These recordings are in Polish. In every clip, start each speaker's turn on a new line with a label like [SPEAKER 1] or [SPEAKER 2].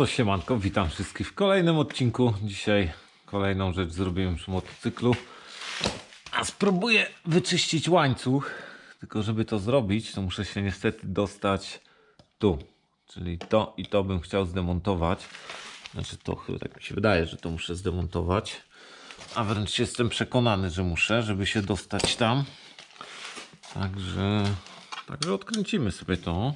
[SPEAKER 1] To siemanko, witam wszystkich w kolejnym odcinku. Dzisiaj kolejną rzecz zrobiłem przy motocyklu. A spróbuję wyczyścić łańcuch. Tylko żeby to zrobić, to muszę się niestety dostać tu. Czyli to i to bym chciał zdemontować. Znaczy to chyba tak mi się wydaje, że to muszę zdemontować. A wręcz jestem przekonany, że muszę, żeby się dostać tam. Także, także odkręcimy sobie to.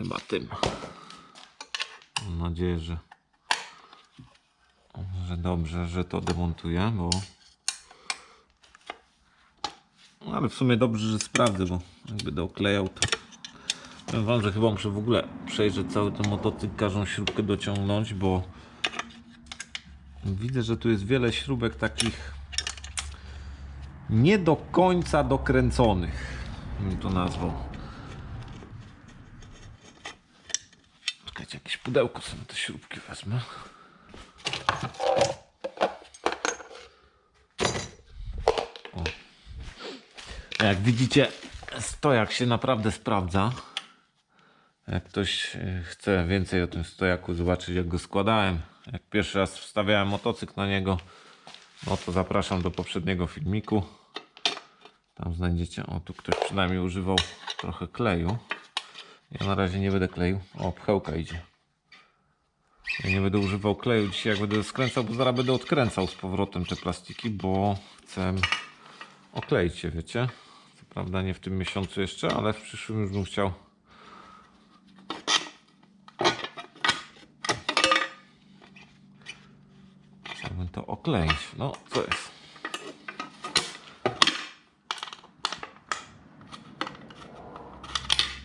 [SPEAKER 1] Chyba tym. Mam nadzieję, że, że dobrze, że to demontuję, bo. No, ale w sumie dobrze, że sprawdzę, bo jak będę oklejał, to. Powiem wam, że chyba muszę w ogóle przejrzeć cały ten motocykl, każdą śrubkę dociągnąć, bo widzę, że tu jest wiele śrubek takich nie do końca dokręconych, bym to nazwał. Pudełko sobie te śrubki wezmę. O. Jak widzicie, stojak się naprawdę sprawdza. Jak ktoś e, chce więcej o tym stojaku zobaczyć, jak go składałem, jak pierwszy raz wstawiałem motocykl na niego, no to zapraszam do poprzedniego filmiku. Tam znajdziecie, o tu ktoś przynajmniej używał trochę kleju. Ja na razie nie będę kleił. O, pchełka idzie. Ja nie będę używał kleju dzisiaj, jak będę skręcał, bo zaraz będę odkręcał z powrotem te plastiki, bo chcę okleić się, wiecie. Co prawda nie w tym miesiącu jeszcze, ale w przyszłym już bym chciał. Chciałbym to okleić. No, co jest?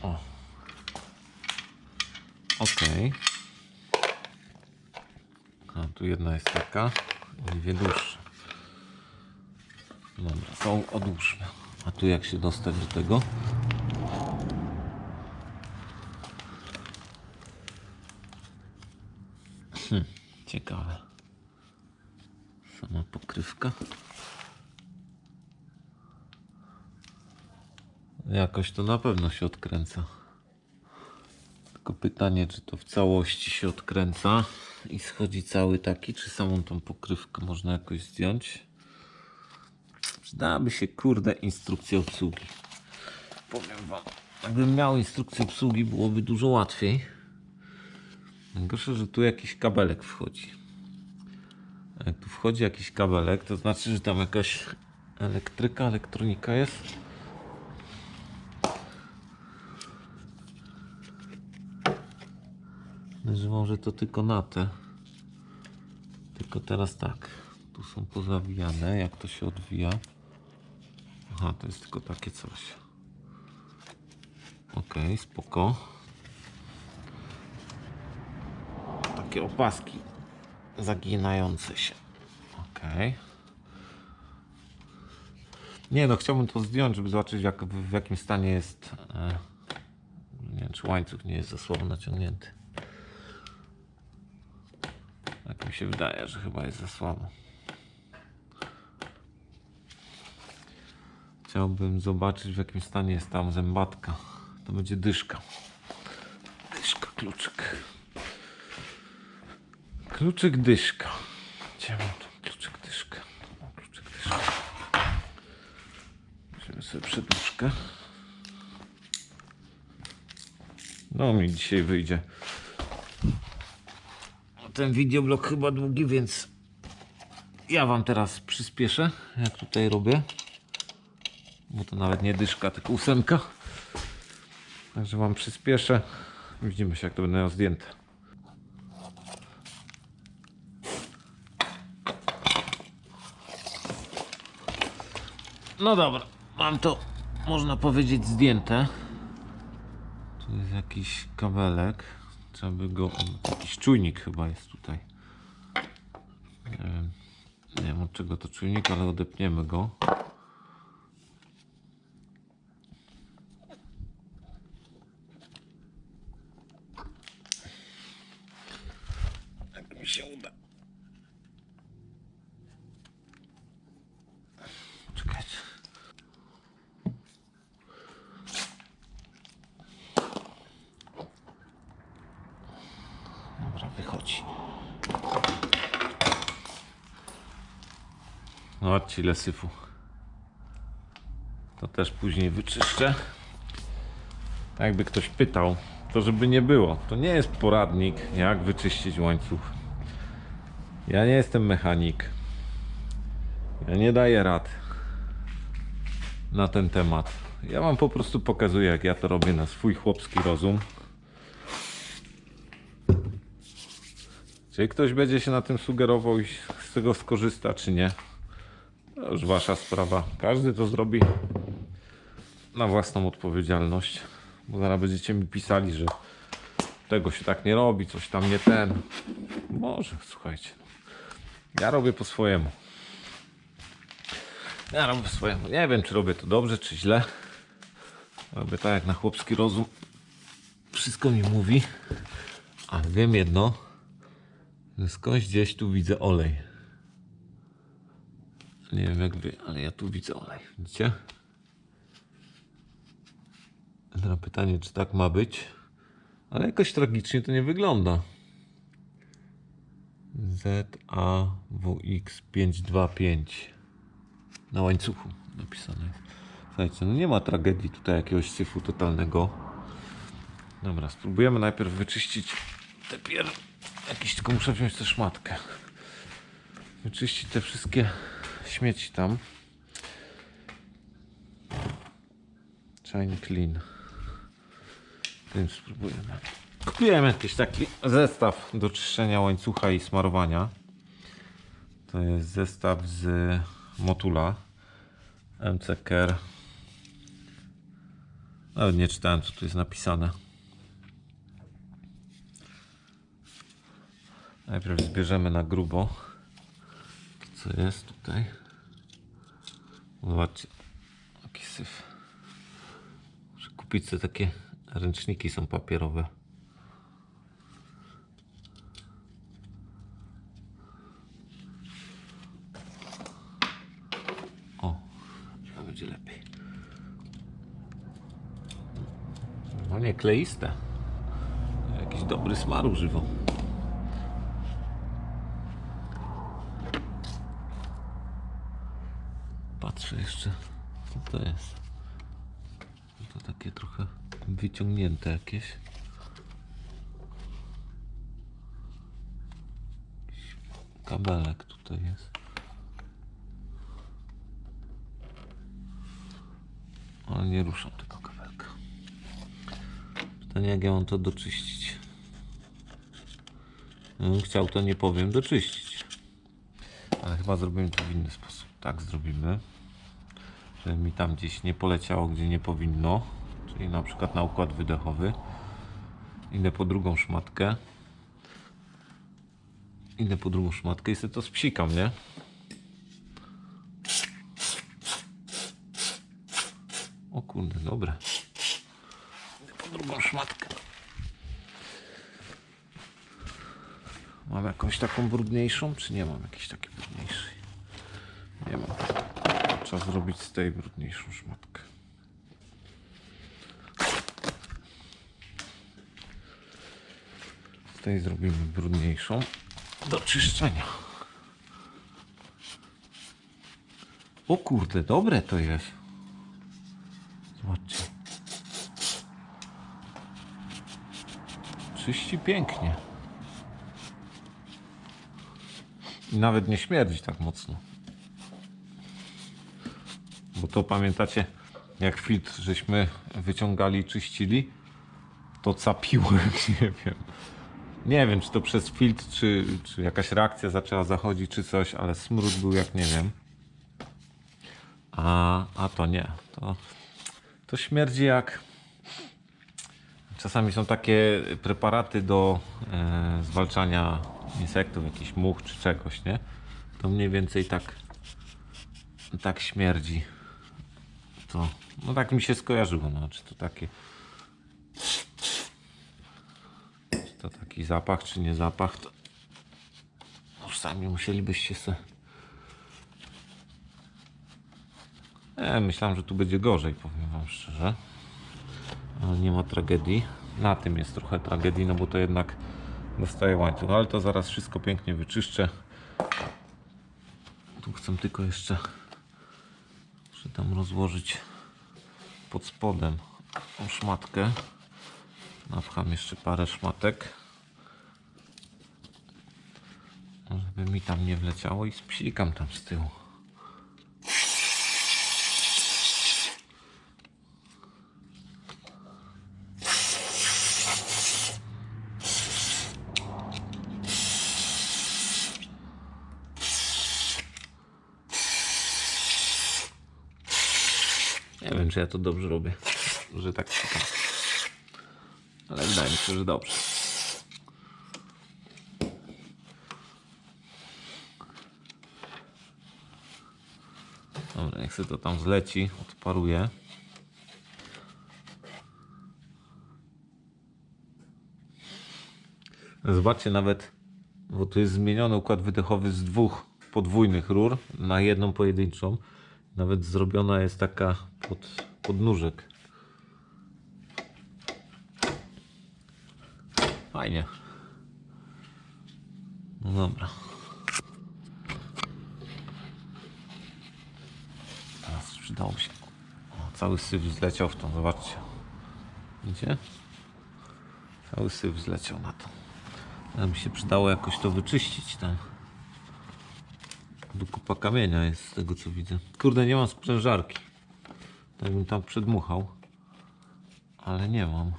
[SPEAKER 1] O. Okej. A jedna jest taka i dwie dłuższe. Dobra, tą odłóżmy. A tu jak się dostać do tego? Hm, ciekawe. Sama pokrywka. Jakoś to na pewno się odkręca. Tylko pytanie, czy to w całości się odkręca i schodzi cały taki, czy samą tą pokrywkę można jakoś zdjąć. Przydałaby się, kurde, instrukcja obsługi. Powiem wam, jakbym miał instrukcję obsługi, byłoby dużo łatwiej. Najgorsze, że tu jakiś kabelek wchodzi. Jak tu wchodzi jakiś kabelek, to znaczy, że tam jakaś elektryka, elektronika jest. Że to tylko na te. Tylko teraz tak. Tu są pozawijane. Jak to się odwija? Aha, to jest tylko takie coś. Ok, spoko. Takie opaski zaginające się. Ok. Nie no, chciałbym to zdjąć, żeby zobaczyć jak, w jakim stanie jest. E, nie wiem, czy łańcuch nie jest za słabo naciągnięty. Tak mi się wydaje, że chyba jest za słabo. Chciałbym zobaczyć w jakim stanie jest tam zębatka. To będzie dyszka. Dyszka, kluczyk. Kluczyk, dyszka. Tu kluczyk, dyszka? Kluczyk, dyszka. Weźmiemy sobie przedłużkę. No mi dzisiaj wyjdzie. Ten wideoblog chyba długi, więc ja wam teraz przyspieszę, jak tutaj robię. Bo to nawet nie dyszka, tylko ósemka. Także wam przyspieszę. Widzimy się, jak to miał zdjęte. No dobra, mam to, można powiedzieć, zdjęte. Tu jest jakiś kabelek. Trzeba by go. Jakiś czujnik chyba jest tutaj. Nie wiem, nie wiem od czego to czujnik, ale odepniemy go. Jak mi się uda. Ile syfu. To też później wyczyszczę. Jakby ktoś pytał, to żeby nie było. To nie jest poradnik, jak wyczyścić łańcuch. Ja nie jestem mechanik. Ja nie daję rad na ten temat. Ja wam po prostu pokazuję, jak ja to robię na swój chłopski rozum. Czy ktoś będzie się na tym sugerował i z tego skorzysta, czy nie? Już wasza sprawa. Każdy to zrobi na własną odpowiedzialność. Bo zaraz będziecie mi pisali, że tego się tak nie robi, coś tam nie ten. Może, słuchajcie. Ja robię po swojemu. Ja robię po swojemu. Nie wiem, czy robię to dobrze, czy źle. Robię tak, jak na chłopski rozum. Wszystko mi mówi. Ale wiem jedno, że skądś gdzieś tu widzę olej. Nie wiem jak wy, ale ja tu widzę olej. Widzicie? Teraz pytanie, czy tak ma być? Ale jakoś tragicznie to nie wygląda. ZAWX525 na łańcuchu napisane. Słuchajcie, no nie ma tragedii tutaj jakiegoś syfu totalnego. Dobra, spróbujemy najpierw wyczyścić te pier... Jakiś, tylko muszę wziąć tę szmatkę. Wyczyścić te wszystkie śmieci tam. Shine clean. Tym spróbujemy. Kupiłem jakiś taki zestaw do czyszczenia łańcucha i smarowania. To jest zestaw z Motula MC Care. Nawet nie czytałem co tu jest napisane. Najpierw zbierzemy na grubo. Co jest tutaj? Zobaczcie. Jaki syf. Muszę kupić sobie takie ręczniki są papierowe. O, będzie lepiej. No nie kleiste. Jakiś dobry smar używał. Co to jest. To takie trochę wyciągnięte jakieś. Jakiś kabelek tutaj jest. Ale nie ruszam tego kabelka. Pytanie jak ja mam to doczyścić. Gdybym chciał to nie powiem doczyścić. Ale chyba zrobimy to w inny sposób. Tak zrobimy. Mi tam gdzieś nie poleciało, gdzie nie powinno. Czyli na przykład na układ wydechowy. Idę po drugą szmatkę. Idę po drugą szmatkę i sobie to spsikam, nie? O kurde, dobre. Idę po drugą szmatkę. Mam jakąś taką brudniejszą, czy nie mam jakiejś takiej brudniejszej? Nie mam. Trzeba zrobić z tej brudniejszą szmatkę. Z tej zrobimy brudniejszą do czyszczenia. O kurde, dobre to jest. Zobaczcie. Czyści pięknie. I nawet nie śmierdzi tak mocno. Bo to pamiętacie, jak filtr żeśmy wyciągali czyścili, to capiło, jak nie wiem. Nie wiem, czy to przez filtr, czy, czy jakaś reakcja zaczęła zachodzić, czy coś, ale smród był jak nie wiem. A, a to nie. To, to śmierdzi jak. Czasami są takie preparaty do e, zwalczania insektów, jakichś much czy czegoś, nie? To mniej więcej tak, tak śmierdzi. To, no tak mi się skojarzyło, no, czy to takie. Czy to taki zapach, czy nie zapach, to już sami musielibyście se. E, myślałem, że tu będzie gorzej, powiem wam szczerze. Ale nie ma tragedii. Na tym jest trochę tragedii, no bo to jednak dostaje łańcuch. Ale to zaraz wszystko pięknie wyczyszczę. tu chcę tylko jeszcze tam rozłożyć pod spodem tą szmatkę. Napcham jeszcze parę szmatek. Żeby mi tam nie wleciało i spsikam tam z tyłu. Nie wiem, czy ja to dobrze robię, że tak psikam. Ale wydaje mi się, że dobrze. Dobra, niech sobie to tam zleci, odparuję. Zobaczcie nawet, bo tu jest zmieniony układ wydechowy z dwóch podwójnych rur na jedną pojedynczą. Nawet zrobiona jest taka pod, podnóżek. Fajnie. No dobra. Teraz przydało się. O, cały syf zleciał w tą, zobaczcie. Widzicie? Cały syf zleciał na to. Ale mi się przydało jakoś to wyczyścić tam. Kupa kamienia jest z tego co widzę. Kurde, nie mam sprężarki. Tak bym tam przedmuchał. Ale nie mam.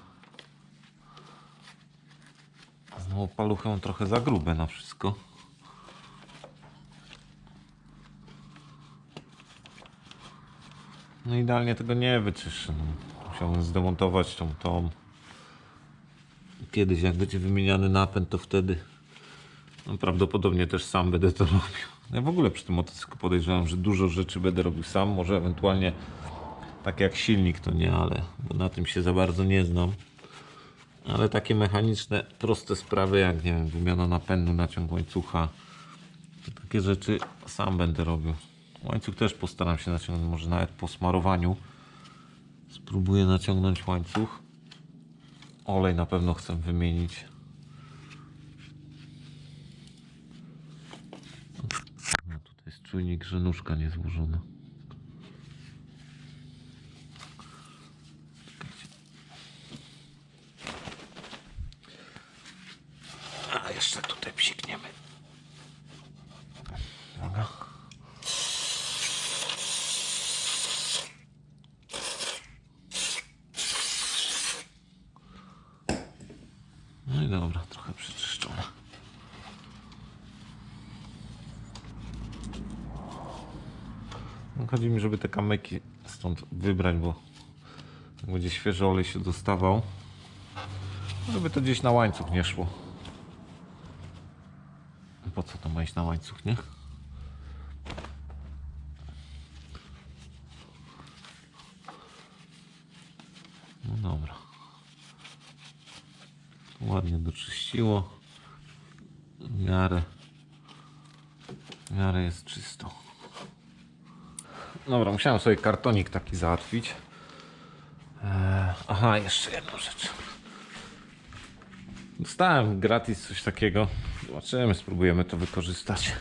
[SPEAKER 1] Znowu paluchy mam trochę za grube na wszystko. No idealnie tego nie wyczyszczę. No. Musiałbym zdemontować tą tą. Kiedyś jak będzie wymieniany napęd, to wtedy no, prawdopodobnie też sam będę to robił. Ja w ogóle przy tym motocyklu podejrzewam, że dużo rzeczy będę robił sam. Może ewentualnie tak jak silnik to nie, ale na tym się za bardzo nie znam. Ale takie mechaniczne, proste sprawy jak nie wiem, wymiana napędu, naciąg łańcucha. Takie rzeczy sam będę robił. Łańcuch też postaram się naciągnąć, może nawet po smarowaniu. Spróbuję naciągnąć łańcuch. Olej na pewno chcę wymienić. A tutaj jest czujnik, że nóżka nie złożona. Czekajcie. A jeszcze tutaj psikniemy. Uwaga. No dobra, trochę przeczyszczone. No, Chodzi mi, żeby te kamyki stąd wybrać, bo będzie świeży olej się dostawał, żeby to gdzieś na łańcuch nie szło. Po co to ma iść na łańcuch, nie? No dobra. Ładnie doczyściło. W miarę, w miarę jest czysto. Dobra, musiałem sobie kartonik taki załatwić. Eee, aha, jeszcze jedną rzecz. Dostałem gratis coś takiego. Zobaczymy, spróbujemy to wykorzystać.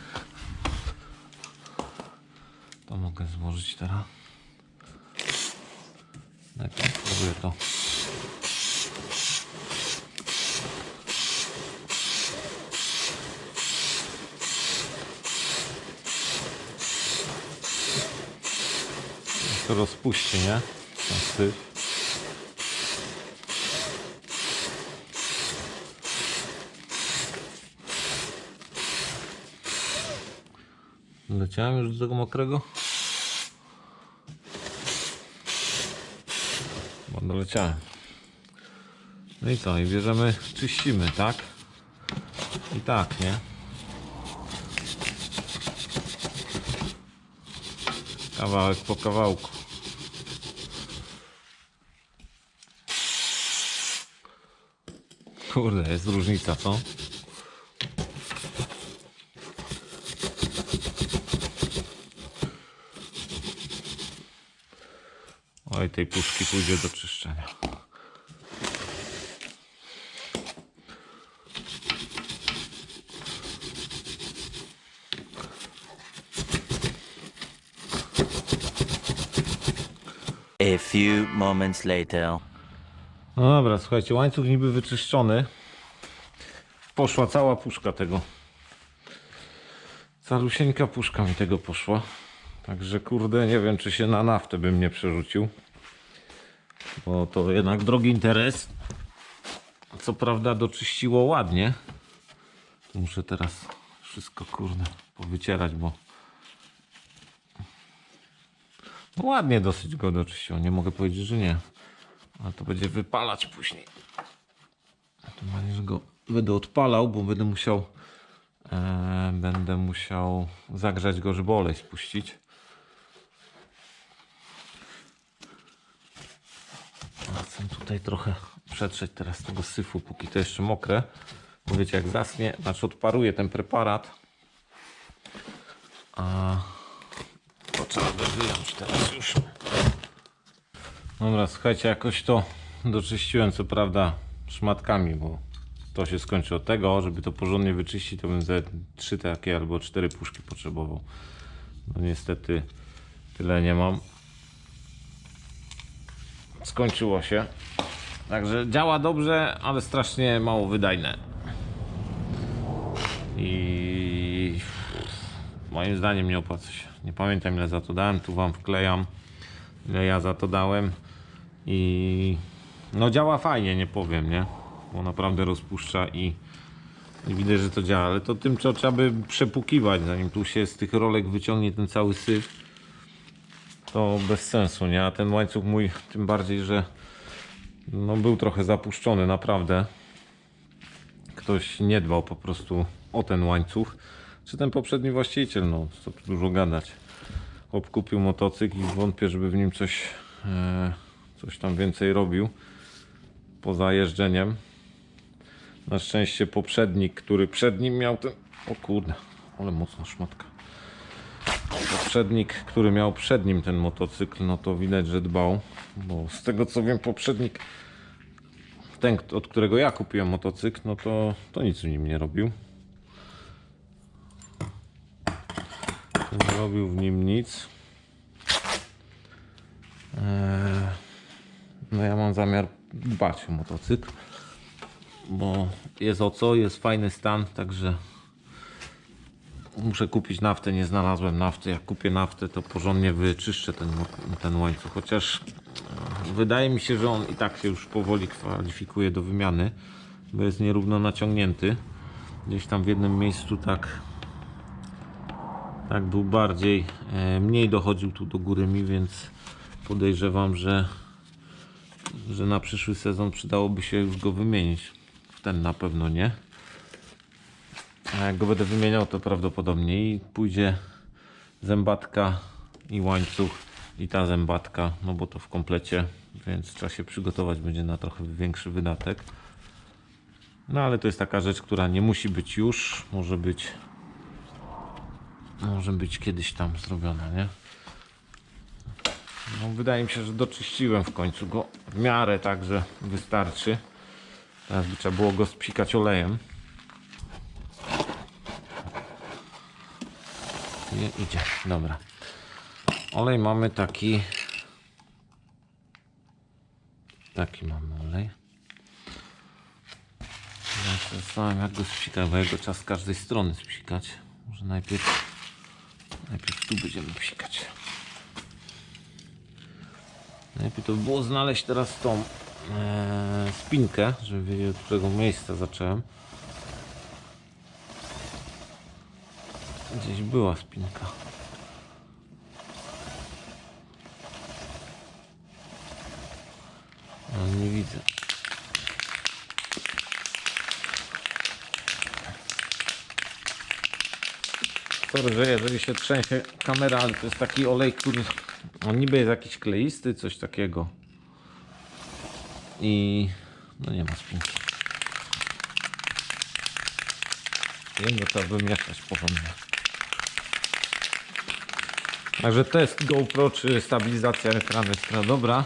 [SPEAKER 1] To mogę złożyć teraz. Najpierw spróbuję to. To rozpuści, nie? Leciałem już do tego mokrego? Bo doleciałem. No i co? I bierzemy, czyścimy, tak? I tak, nie? Kawałek po kawałku. Kurde, jest różnica, co? Oj, tej puszki pójdzie do czyszczenia.
[SPEAKER 2] A few moments later.
[SPEAKER 1] No dobra, słuchajcie, łańcuch niby wyczyszczony. Poszła cała puszka tego. Calusieńka puszka mi tego poszła. Także kurde, nie wiem czy się na naftę bym nie przerzucił. Bo to jednak drogi interes. Co prawda doczyściło ładnie. Muszę teraz wszystko kurde powycierać, bo no ładnie dosyć go doczyściło. Nie mogę powiedzieć, że nie. Ale to będzie wypalać później. Tym bardziej, że go będę odpalał, bo będę musiał e, będę musiał zagrzać go, żeby olej spuścić. A Chcę tutaj trochę przetrzeć teraz tego syfu, póki to jeszcze mokre. Bo wiecie, jak zasnie, znaczy odparuje ten preparat. A to trzeba by wyjąć teraz już. Dobra, słuchajcie, jakoś to doczyściłem, co prawda szmatkami, bo to się skończy od tego, żeby to porządnie wyczyścić, to bym ze trzy takie albo cztery puszki potrzebował. No niestety tyle nie mam. Skończyło się. Także działa dobrze, ale strasznie mało wydajne. I moim zdaniem nie opłaca się. Nie pamiętam ile za to dałem, tu wam wklejam ile ja za to dałem i no działa fajnie, nie powiem, nie? Bo naprawdę rozpuszcza i, widać, że to działa, ale to tym trzeba by przepukiwać, zanim tu się z tych rolek wyciągnie ten cały syf, to bez sensu, nie? A ten łańcuch mój, tym bardziej, że no był trochę zapuszczony, naprawdę. Ktoś nie dbał po prostu o ten łańcuch, czy ten poprzedni właściciel, no co tu dużo gadać chłop kupił motocykl i wątpię, żeby w nim coś, e, coś tam więcej robił poza jeżdżeniem. Na szczęście poprzednik, który przed nim miał ten... O kurde, ale mocna szmatka. Poprzednik, który miał przed nim ten motocykl, no to widać, że dbał, bo z tego co wiem, poprzednik, ten, od którego ja kupiłem motocykl, no to, to nic w nim nie robił. Nie robił w nim nic. Eee, No ja mam zamiar dbać o motocykl, bo jest o co, jest fajny stan, także muszę kupić naftę, nie znalazłem nafty. Jak kupię naftę, to porządnie wyczyszczę ten, ten łańcuch, chociaż e, wydaje mi się, że on i tak się już powoli kwalifikuje do wymiany, bo jest nierówno naciągnięty. Gdzieś tam w jednym miejscu tak tak był bardziej, e, mniej dochodził tu do góry mi, więc podejrzewam, że, że na przyszły sezon przydałoby się już go wymienić. Ten na pewno nie. A jak go będę wymieniał, to prawdopodobnie i pójdzie zębatka i łańcuch i ta zębatka, no bo to w komplecie, więc trzeba się przygotować będzie na trochę większy wydatek. No ale to jest taka rzecz, która nie musi być już, może być może być kiedyś tam zrobiona, nie? No, wydaje mi się, że doczyściłem w końcu go w miarę, także wystarczy. Teraz by trzeba było go spsikać olejem. Nie idzie, dobra. Olej mamy taki. Taki mamy olej. Ja się zastanawiam jak go spsikać, bo jego trzeba z każdej strony spsikać. Może najpierw Najpierw tu będziemy psikać. Najpierw to by było znaleźć teraz tą e, spinkę, żeby wiedzieć od którego miejsca zacząłem. Gdzieś była spinka. Ale nie widzę. Sorry, że jeżeli się trzęsie kamera, ale to jest taki olej, który on niby jest jakiś kleisty, coś takiego. I no nie ma spinki. Jego trzeba wymieszać porządnie. Także test GoPro czy stabilizacja ekranu jest dobra.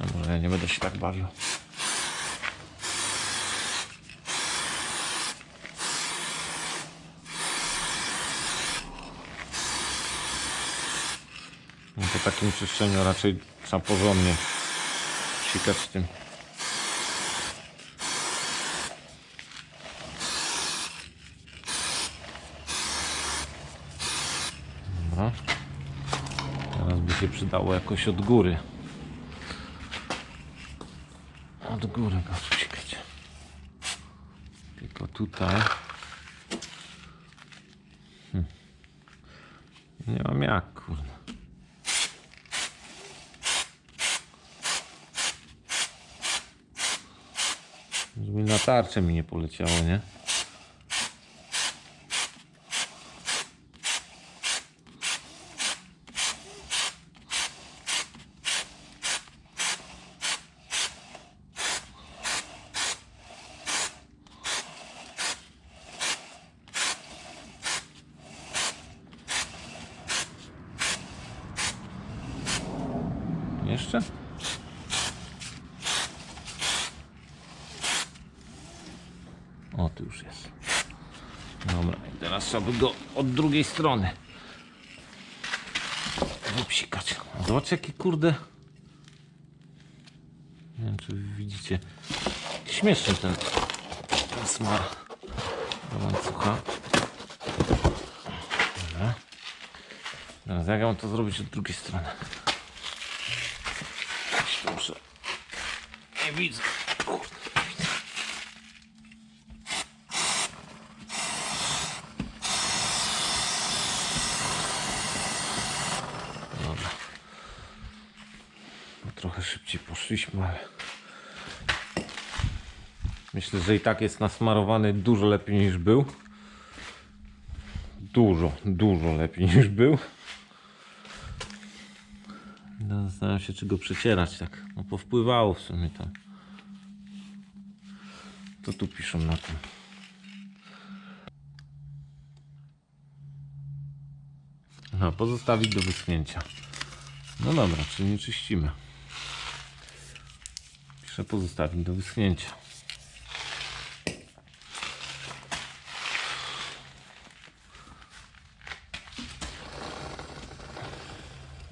[SPEAKER 1] A może ja nie będę się tak bawił. No po takim czyszczeniu raczej trzeba porządnie sikać tym. Dobra. Teraz by się przydało jakoś od góry. Od góry go wsikać. Tylko tutaj. Hm. Nie mam jak, kurde. Żeby na tarczę mi nie poleciało, nie? Jeszcze? O, tu już jest. Dobra, i teraz trzeba by go od drugiej strony wypsikać. Zobacz jaki kurde... Nie wiem, czy widzicie. Śmieszny ten, ten smar do łańcucha. Dobra. Teraz jak ja mam to zrobić od drugiej strony? Muszę... Nie widzę. Kurde, widzę. Dobra. No, trochę szybciej ale myślę, że i tak jest nasmarowany dużo lepiej niż był. Dużo, dużo lepiej niż był. No, Zastanawiam się, czy go przecierać tak. No powpływało w sumie tam. Co tu piszą na tym? No, pozostawić do wyschnięcia. No dobra, czyli nie czyścimy. Piszę pozostawić do wyschnięcia.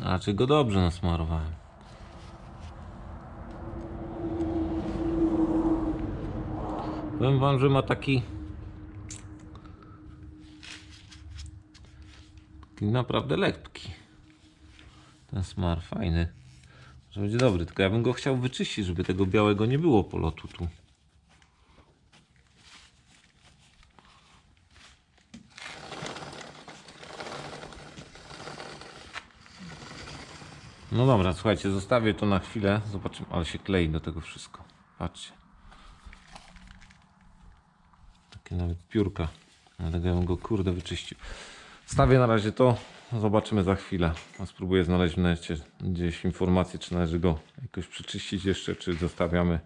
[SPEAKER 1] A czy go dobrze nasmarowałem? Powiem wam, że ma taki taki naprawdę lekki ten smar, fajny że będzie dobry, tylko ja bym go chciał wyczyścić, żeby tego białego nie było polotu tu No dobra, słuchajcie, zostawię to na chwilę. Zobaczymy, ale się klei do tego wszystko. Patrzcie. Takie nawet piórka. Dlatego ja bym go kurde wyczyścił. Stawię na razie to. Zobaczymy za chwilę. Spróbuję znaleźć w necie gdzieś informację, czy należy go jakoś przeczyścić jeszcze, czy zostawiamy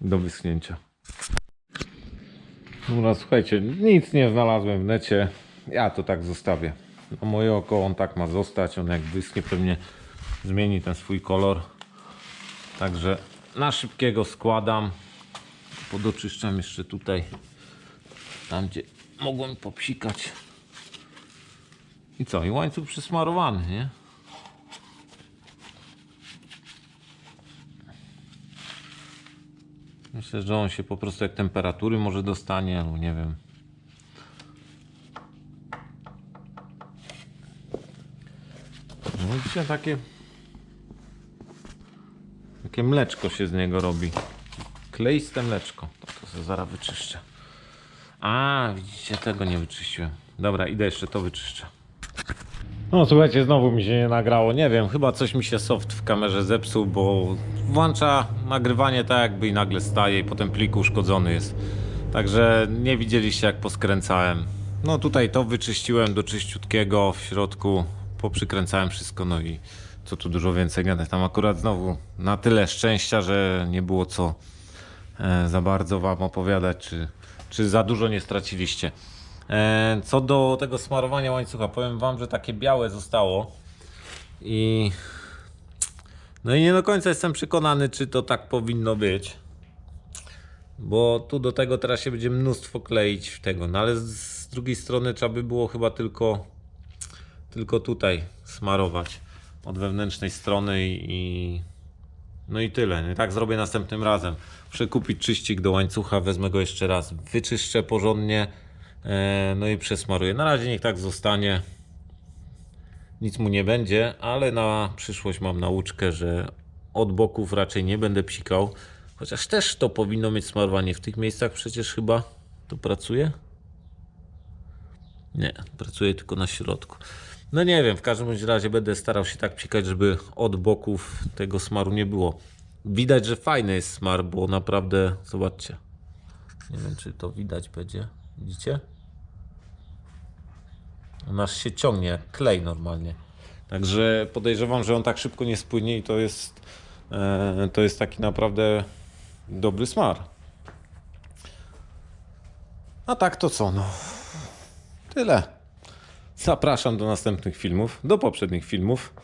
[SPEAKER 1] do wyschnięcia. Dobra, słuchajcie, nic nie znalazłem w necie. Ja to tak zostawię. Na moje oko on tak ma zostać. On jak wyschnie pewnie zmieni ten swój kolor. Także na szybkiego składam. Podoczyszczam jeszcze tutaj. Tam gdzie mogłem popsikać. I co? I łańcuch przysmarowany, nie? Myślę, że on się po prostu jak temperatury może dostanie, albo nie wiem. No widzicie, takie takie mleczko się z niego robi. Kleiste mleczko. To, to sobie zaraz wyczyszczę. A, widzicie, tego nie wyczyściłem. Dobra, idę jeszcze to wyczyszczę. No słuchajcie, znowu mi się nie nagrało. Nie wiem, chyba coś mi się soft w kamerze zepsuł, bo włącza nagrywanie tak jakby i nagle staje i potem plik uszkodzony jest. Także nie widzieliście jak poskręcałem. No tutaj to wyczyściłem do czyściutkiego w środku, poprzykręcałem wszystko, no i co tu dużo więcej gadać. Tam akurat znowu na tyle szczęścia, że nie było co e, za bardzo wam opowiadać, czy, czy za dużo nie straciliście. E, co do tego smarowania łańcucha, powiem wam, że takie białe zostało i no i nie do końca jestem przekonany, czy to tak powinno być. Bo tu do tego teraz się będzie mnóstwo kleić w tego, no ale z, drugiej strony trzeba by było chyba tylko tylko tutaj smarować. od wewnętrznej strony i, i no i tyle. nie? Tak zrobię następnym razem. Muszę kupić czyścik do łańcucha, wezmę go jeszcze raz, wyczyszczę porządnie, no i przesmaruję. Na razie niech tak zostanie. Nic mu nie będzie, ale na przyszłość mam nauczkę, że od boków raczej nie będę psikał. Chociaż też to powinno mieć smarowanie w tych miejscach, przecież chyba to pracuje. Nie, pracuje tylko na środku. No nie wiem, w każdym razie będę starał się tak psikać, żeby od boków tego smaru nie było. Widać, że fajny jest smar, bo naprawdę, zobaczcie. Nie wiem, czy to widać będzie. Widzicie? On aż się ciągnie jak klej normalnie. Także podejrzewam, że on tak szybko nie spłynie i to jest, e, to jest taki naprawdę dobry smar. A tak to co, no. Tyle. Zapraszam do następnych filmów, do poprzednich filmów.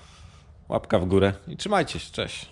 [SPEAKER 1] Łapka w górę i trzymajcie się, cześć.